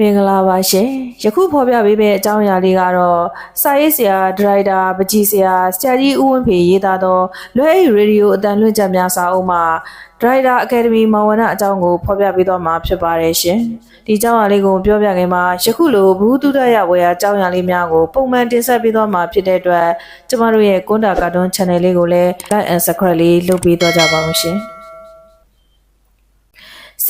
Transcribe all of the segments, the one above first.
မင်္ဂလာပါရှင်ယခုဖော်ပြပေးမယ့်အကြောင်းအရာလေးကတော့စာရေးဆရာဒရိုက်တာပကြီးဆရာဆရာကြီးဦးဝင်းဖေရေးသားသောလွဲအိတ်ရေဒီယိုအတန်လွှင့်ချက်များစာအုပ်မှာဒရိုက်တာအကယ်ဒမီမောင်ဝနအကြောင်းကိုဖော်ပြပေးသွားမှာဖြစ်ပါတယ်ရှင်ဒီအကြောင်းအရာလေးကိုပြောပြခင်မှာယခုလိုဘူးတုဒရဝေယအကြောင်းအရာလေးများကိုပုံမှန်တင်ဆက်ပေးသွားမှာဖြစ်တဲ့အတွက်ကျမတို့ရဲ့ကွန်တာကာတွန်း channel လေးကိုလည်း like and subscribe လေးလုပ်ပေးသွားကြပါဦးရှင်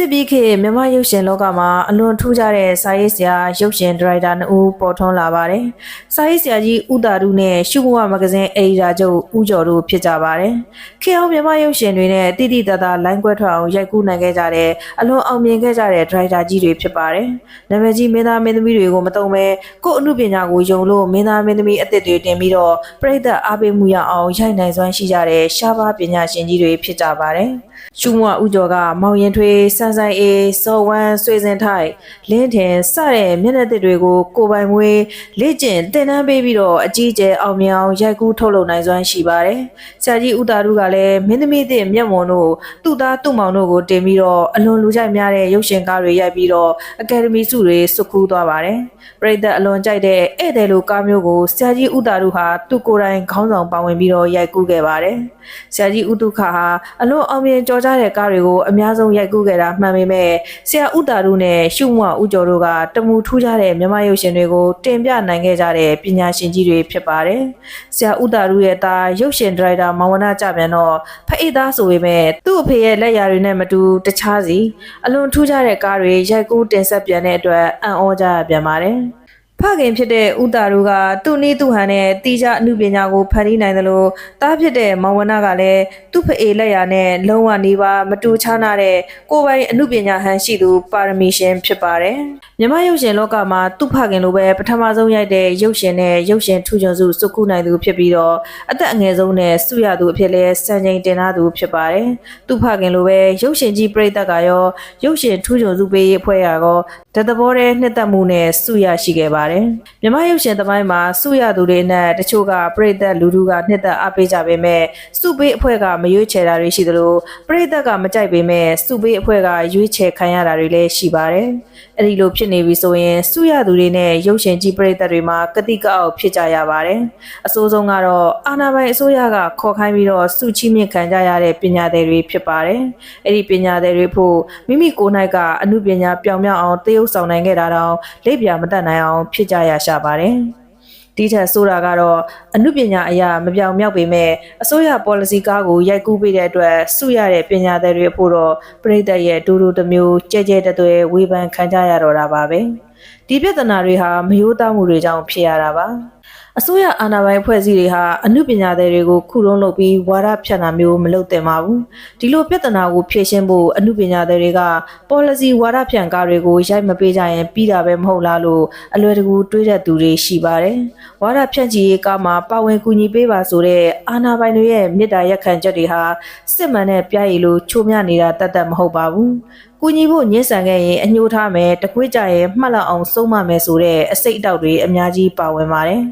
စစ်ပြီးခေတ်မြန်မာရုပ်ရှင်လောကမှာအလွန်ထူးခြားတဲ့စာရေးဆရာရုပ်ရှင်ဒါရိုက်တာနှစ်ဦးပေါ်ထွန်းလာပါတယ်။စာရေးဆရာကြီးဦးတာရုနဲ့ရှုဘဝမဂဇင်းအယ်ဒီတာချုပ်ဦးကျော်တို့ဖြစ်ကြပါတယ်။ခေတ်အောင်မြန်မာရုပ်ရှင်တွေနဲ့တိတိတသားလိုင်းကွဲထွက်အောင်ရိုက်ကူးနိုင်ခဲ့ကြတဲ့အလွန်အောင်မြင်ခဲ့ကြတဲ့ဒါရိုက်တာကြီးတွေဖြစ်ပါတယ်။နာမည်ကြီးမင်းသားမင်းသမီးတွေကိုမတုံပဲကိုယ့်အမှုပညာကိုယုံလို့မင်းသားမင်းသမီးအသစ်တွေတင်ပြီးတော့ပြိတ္တအားပေးမှုရအောင်ရိုက်နိုင်စွမ်းရှိကြတဲ့ရှားပါးပညာရှင်ကြီးတွေဖြစ်ကြပါတယ်။ ရှုမွဦးကျော်ကမောင်ရင်ထွေးဆန်းဆိုင်အေးစော်ဝမ်းဆွေစင်ထိုက်လင်းထင်စတဲ့မျက်နှာသစ်တွေကိုကိုပိုင်မွေးလေ့ကျင့်တင်တန်းပေးပြီးတော့အကြီးကျယ်အောင်မြင်အောင်ရိုက်ကူးထုတ်လုပ်နိုင်စွမ်းရှိပါတယ်။ဆရာကြီးဦးတာရုကလည်းမင်းသမီးသစ်မျက်မွန်တို့သူ့သားသူ့မောင်တို့ကိုတင်ပြီးတော့အလွန်လူကြိုက်များတဲ့ရုပ်ရှင်ကားတွေရိုက်ပြီးတော့အကယ်ဒမီဆုတွေစုခူးသွားပါတယ်။ပရိသတ်အလွန်ကြိုက်တဲ့ဧည့်သည်လိုကားမျိုးကိုဆရာကြီးဦးတာရုဟာသူ့ကိုယ်တိုင်ခေါင်းဆောင်ပါဝင်ပြီးတော့ရိုက်ကူးခဲ့ပါတယ်။ဆရာကြီးဦးတုခဟာအလွန်အောင်မြင်ကြော်ကြားတဲ့ကားတွေကိုအများဆုံးရိုက်ကူးခဲ့တာမှန်ပေမဲ့ဆရာဦးတာရုနဲ့ရှုမွဦးကျော်တို့ကတမူထူးခြားတဲ့မြမရုပ်ရှင်တွေကိုတင်ပြနိုင်ခဲ့ကြတဲ့ပညာရှင်ကြီးတွေဖြစ်ပါတယ်။ဆရာဦးတာရုရဲ့သားရုပ်ရှင်ဒါရိုက်တာမောင်ဝနကြပြန်တော့ဖအိတ်သားဆိုပေမဲ့သူ့အဖေရဲ့လက်ရာတွေနဲ့မတူတခြားစီအလွန်ထူးခြားတဲ့ကားတွေရိုက်ကူးတင်ဆက်ပြန်တဲ့အတွက်အံ့ဩကြရပြန်ပါတယ်။ ဖခင်ဖြစ်တဲ့ဦးတာရုကသူ့နည်းသူ့ဟန်နဲ့တီးခြားအမှုပညာကိုဖန်တီးနိုင်တယ်လို့တားဖြစ်တဲ့မောင်ဝနကလည်းသူ့ဖအေလက်ရာနဲ့လုံးဝနေပါမတူခြားနာတဲ့ကိုယ်ပိုင်အမှုပညာဟန်ရှိသူပါရမီရှင်ဖြစ်ပါတယ်မြမရုပ်ရှင်လောကမှာသူ့ဖခင်လိုပဲပထမဆုံးရိုက်တဲ့ရုပ်ရှင်နဲ့ရုပ်ရှင်ထူးချွန်စုစုခုနိုင်သူဖြစ်ပြီးတော့အသက်အငယ်ဆုံးနဲ့ဆုရသူအဖြစ်လဲစံချိန်တင်လာသူဖြစ်ပါတယ်သူ့ဖခင်လိုပဲရုပ်ရှင်ကြီးပြိသက်ကရောရုပ်ရှင်ထူးချွန်စုပေးရေးအဖွဲ့ရောတသဘောတဲ့နှစ်သက်မှုနဲ့ဆုရရှိခဲ့ပါတယ်မြမရုပ်ရှင်သမိုင်းမှာဆုရသူတွေနဲ့တချို့ကပြိသက်လူထုကနှစ်သက်အားပေးကြပေမဲ့စုပေးအဖွဲ့ကမရွေးချယ်တာတွေရှိသလိုပြိသက်ကမကြိုက်ပေမဲ့စုပေးအဖွဲ့ကရွေးချယ်ခံရတာတွေလည်းရှိပါတယ်အဲ့ဒီလိုဖြစ်နေပြီဆိုရင်ဆုရသူတွေနဲ့ရုပ်ရှင်ကြီးပြိသက်တွေမှာကတိကအောက်ဖြစ်ကြရပါတယ်အဆိုးဆုံးကတော့အာနာပိုင်အစိုးရကခေါ်ခိုင်းပြီးတော့စုချီးမြင့်ခံကြရတဲ့ပညာသည်တွေဖြစ်ပါတယ်အဲ့ဒီပညာသည်တွေဖို့မိမိကိုယ်၌ကအမှုပညာပြောင်မြောက်အောင်တရုပ်ဆောင်နိုင်ခဲ့တာတောင်လက်ပြမတတ်နိုင်အောင်ဖြစ်ကြရရှာပါတယ်ဒီထက်ဆိုတာကတော့အမှုပညာအရာမပြောင်မြောက်ပေမဲ့အစိုးရ policy ကားကိုရိုက်ကူးပေးတဲ့အတွက်စုရတဲ့ပညာသည်တွေအဖို့တော့ပြည်သက်ရဲ့ဒူဒူတစ်မျိုးကြဲကြဲတသွဲဝေဖန်ခံကြရတော့တာပါပဲဒီပြဿနာတွေဟာမယိုးသားမှုတွေကြောင့်ဖြစ်ရတာပါ အစိုးရအာဏာပိုင်ဖွဲ့စည်းတွေဟာအမှုပညာသည်တွေကိုခုလုံးလုပ်ပြီးဝါဒဖြန့်တာမျိုးမလုပ်သင့်ပါဘူးဒီလိုပြဿနာကိုဖြေရှင်းဖို့အမှုပညာသည်တွေက policy ဝါဒဖြန့်ကားတွေကိုရိုက်မပေးကြရင်ပြီးတာပဲမဟုတ်လားလို့အလွယ်တကူတွေးတဲ့သူတွေရှိပါတယ်ဝါဒဖြန့်ချီရေးကားမှာပါဝင်ကူညီပေးပါဆိုတဲ့အာဏာပိုင်တွေရဲ့မေတ္တာရက်ခံချက်တွေဟာစစ်မှန်တဲ့ပြရည်လို့ချိုးမြနေတာတတ်တတ်မဟုတ်ပါဘူးကူညီဖို့ညှင်းဆန်ခဲ့ရင်အညှိုးထားမယ်တကွေးကြရင်မှတ်လောက်အောင်စုံးမမယ်ဆိုတဲ့အစိတ်အတောက်တွေအများကြီးပါဝင်ပါတယ်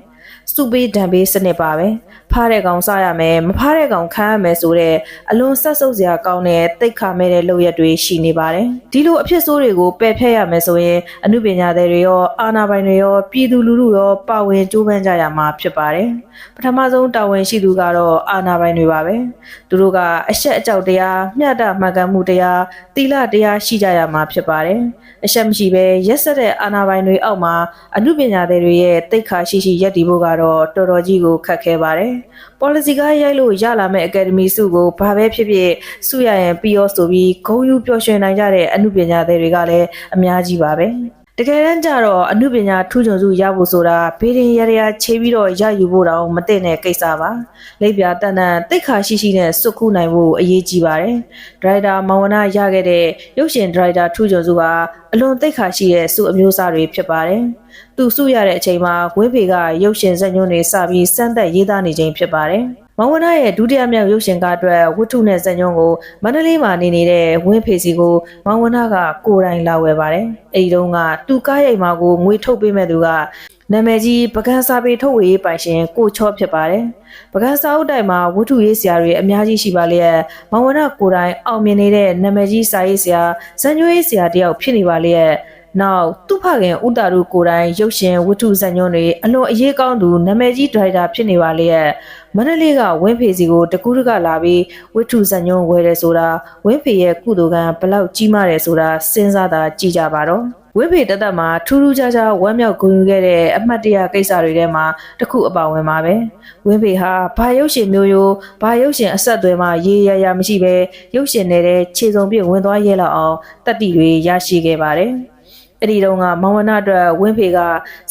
စုပေးဒံပေးစနစ်ပါပဲဖားတဲ့ကောင်စားရမယ်မဖားတဲ့ကောင်ခမ်းရမယ်ဆိုတဲ့အလွန်ဆက်ဆုပ်စရာကောင်းတဲ့တိတ်ခါမဲ့တဲ့လုပ်ရက်တွေရှိနေပါတယ်ဒီလိုအဖြစ်ဆိုးတွေကိုပယ်ဖျက်ရမယ်ဆိုရင်အမှုပညာသည်တွေရောအာဏာပိုင်တွေရောပြည်သူလူထုရောပါဝင်ကြိုးပမ်းကြရမှာဖြစ်ပါတယ်ပထမဆုံးတာဝန်ရှိသူကတော့အာဏာပိုင်တွေပါပဲသူတို့ကအရှက်အကြောက်တရားမျှတမှန်ကန်မှုတရားတီလတရားရှိကြရမှာဖြစ်ပါတယ်အရှက်မရှိဘဲရက်ဆက်တဲ့အာဏာပိုင်တွေအောက်မှာအမှုပညာသည်တွေရဲ့တိတ်ခါရှိရှိရက်တည်ဖို့ကတော့တော်တော်ကြီးကိုခက်ခဲပါတယ်။ policy ကရိုက်လို့ရလာမဲ့ academy စုကိုဘာပဲဖြစ်ဖြစ်စုရရင်ပြီးရောဆိုပြီးဂုံယူပျော်ရွှင်နိုင်ကြတဲ့အမှုပညာသည်တွေကလည်းအများကြီးပါပဲ။ တကယ်တမ်းကျတော့အမှုပညာထူးချွန်စုရဖို့ဆိုတာဘေးရင်ရရခြေပြီးတော့ရယူဖို့တောင်မသိတဲ့ကိစ္စပါလိပ်ပြတန်တန်တိတ်ခါရှိရှိနဲ့စွတ်ခုနိုင်ဖို့အရေးကြီးပါတယ်ဒရိုက်တာမောင်ဝနာရခဲ့တဲ့ရုပ်ရှင်ဒရိုက်တာထူးချွန်စုဟာအလွန်တိတ်ခါရှိတဲ့စုအမျိုးအစားတွေဖြစ်ပါတယ်သူစုရတဲ့အချိန်မှာဝင်းဖေကရုပ်ရှင်ဇာတ်ညွှန်းတွေစပြီးစမ်းသက်ရေးသားနေချိန်ဖြစ်ပါတယ် မောင်ဝနာရဲ့ဒုတိယမြောက်ရုပ်ရှင်ကားအတွက်ဝတ္ထုနဲ့ဇာတ်ညွှန်းကိုမန္တလေးမှာနေနေတဲ့ဝင်းဖေစီကိုမောင်ဝနာကကိုယ်တိုင်လာဝယ်ပါတယ်။အဲဒီတုန်းကသူကားရိုက်မှာကိုငွေထုတ်ပေးမဲ့သူကနာမည်ကြီးပကန်းစာပေထုတ်ဝေရေးပိုင်ရှင်ကိုချော့ဖြစ်ပါတယ်။ပကန်းစာအုပ်တိုင်မှာဝတ္ထုရေးဆရာတွေအများကြီးရှိပါလျက်မောင်ဝနာကိုယ်တိုင်အောင်မြင်နေတဲ့နာမည်ကြီးစာရေးဆရာဇန်ညွှန်းရေးဆရာတယောက်ဖြစ်နေပါလျက် နောက်သူ့ဖခင်ဥတာရုကိုယ်တိုင်ရုပ်ရှင်ဝတ္ထုဇာတ်ညွှန်းတွေအလွန်အရေးကောင်းသူနာမည်ကြီးဒရိုက်တာဖြစ်နေပါလေရဲ့မန္တလေးကဝင်းဖေစီကိုတကူးတကလာပြီးဝတ္ထုဇာတ်ညွှန်းဝယ်တယ်ဆိုတာဝင်းဖေရဲ့ကုသိုလ်ကံဘလောက်ကြီးမားတယ်ဆိုတာစဉ်းစားတာကြည့်ကြပါတော့ဝင်းဖေတသက်မှာထူးထူးခြားခြားဝမ်းမြောက်ဂုဏ်ယူခဲ့တဲ့အမှတ်တရကိစ္စတွေထဲမှာတစ်ခုအပါဝင်ပါပဲဝင်းဖေဟာဘာရုပ်ရှင်မျိုးရိုးဘာရုပ်ရှင်အဆက်အသွယ်မှရေးရရမရှိပဲရုပ်ရှင်နေတဲ့ခြေစုံပြည့်ဝင်သွားရဲလောက်အောင်တတ်တည်တွေရရှိခဲ့ပါတယ် အဲ့ဒီတော့ကမောင်ဝနအတွက်ဝင်းဖေက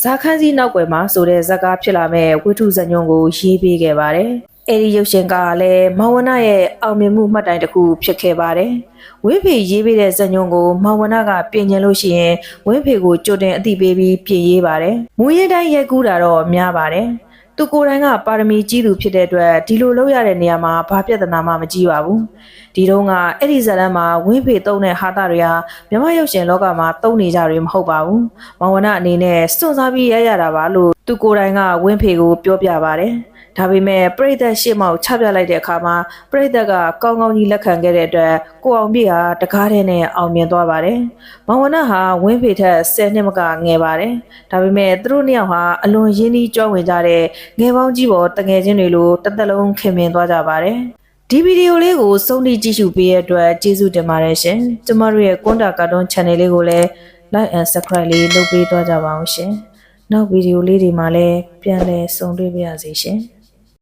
ဇာခန်းစည်းနောက်ွယ်မှာဆိုတဲ့ဇာတ်ကားဖြစ်လာမဲ့ဝိထုဇညုံကိုရေးပေးခဲ့ပါတယ်။အဲဒီရုပ်ရှင်ကလည်းမောင်ဝနရဲ့အောင်မြင်မှုမှတ်တိုင်တစ်ခုဖြစ်ခဲ့ပါတယ်။ဝင်းဖေရေးပေးတဲ့ဇညုံကိုမောင်ဝနကပြင်ကျင်လို့ရှိရင်ဝင်းဖေကိုကြိုတင်အသိပေးပြီးပြင်ရေးပါတယ်။မူရင်းတိုင်းရိုက်ကူးတာတော့များပါတယ်။ သူကိုယ်တိုင်ကပါရမီကြီးသူဖြစ်တဲ့အတွက်ဒီလိုလုပ်ရတဲ့နေရာမှာဘာပြဿနာမှမကြီးပါဘူးဒီတော့ကအဲ့ဒီဇာတ်လမ်းမှာဝင်းဖေတုံးတဲ့ဟာတာတွေဟာမြမရုပ်ရှင်လောကမှာတုံးနေကြတွေမဟုတ်ပါဘူးမောင်ဝနအနေနဲ့စွန့်စားပြီးရရတာပါလို့သူကိုယ်တိုင်ကဝင်းဖေကိုပြောပြပါတယ် ဒါပေမဲ့ပြိဿရှေ့မောက်ချပြလိုက်တဲ့အခါမှာပြိဿကကောင်းကောင်းကြီးလက်ခံခဲ့တဲ့အတွက်ကိုအောင်ပြည့်ဟာတကားတဲ့နဲ့အောင်မြင်သွားပါတယ်။မောင်ဝနဟာဝင်းဖေထက်10နှစ်မကငယ်ပါတယ်။ဒါပေမဲ့သူတို့နှစ်ယောက်ဟာအလွန်ရင်းနှီးကြွဝင်ကြတဲ့ငယ်ပေါင်းကြီးပေါ်တငယ်ချင်းတွေလိုတစ်သက်လုံးခင်မင်သွားကြပါတယ်။ဒီဗီဒီယိုလေးကိုစုံထိကြည့်ရှုပေးရတဲ့အတွက်ကျေးဇူးတင်ပါတယ်ရှင်။ကျမတို့ရဲ့ကွန်တာကာတွန်း channel လေးကိုလည်း like and subscribe လေးလုပ်ပေးသွားကြပါအောင်ရှင်။နောက်ဗီဒီယိုလေးတွေမှာလည်းပြန်လည်ဆုံတွေ့ပါရစေရှင်။